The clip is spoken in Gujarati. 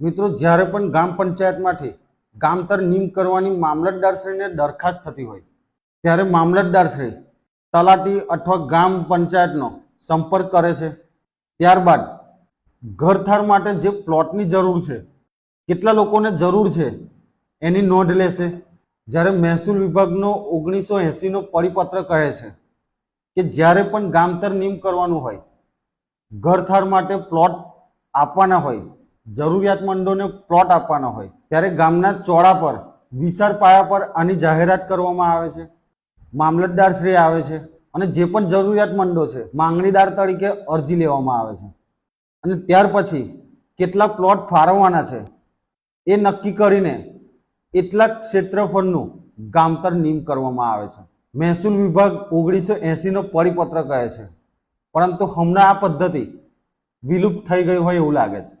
મિત્રો, જ્યારે પણ ગામ પંચાયતમાંથી ગામતર નિમ કરવાની મામલતદારશ્રીને દરખાસ્ત થતી હોય, ત્યારે મામલતદારશ્રી તલાટી અથવા ગામ પંચાયતનો સંપર્ક કરે છે. ત્યારબાદ ઘરથાર માટે જે પ્લોટની જરૂર છે, કેટલા લોકોને જરૂર છે, એની નોંધ લેશે. જ્યારે મહેસૂલ વિભાગનો ઓગણીસો એંસીનો પરિપત્ર કહે છે કે જ્યારે પણ ગામતર નિમ કરવાનું હોય ઘરથાર માટે પ્લોટ આપવાના હોય જરૂરિયાતમંદોને પ્લોટ આપવાનો હોય. ત્યારે ગામના ચોળા પર, વિશાળ પાયા પર આની જાહેરાત કરવામાં આવે છે. મામલતદાર શ્રી આવે છે અને જે પણ જરૂરિયાતમંદો છે, માંગણીદાર તરીકે અરજી લેવામાં આવે છે. અને ત્યાર પછી કેટલા પ્લોટ ફાળવવાના છે. એ નક્કી કરીને એટલા ક્ષેત્રફળનું ગામતર નિમ કરવામાં આવે છે. મહેસૂલ વિભાગ ઓગણીસો એંસીનો પરિપત્ર કહે છે. પરંતુ હમણાં આ પદ્ધતિ વિલુપ્ત થઈ ગઈ હોય એવું લાગે છે.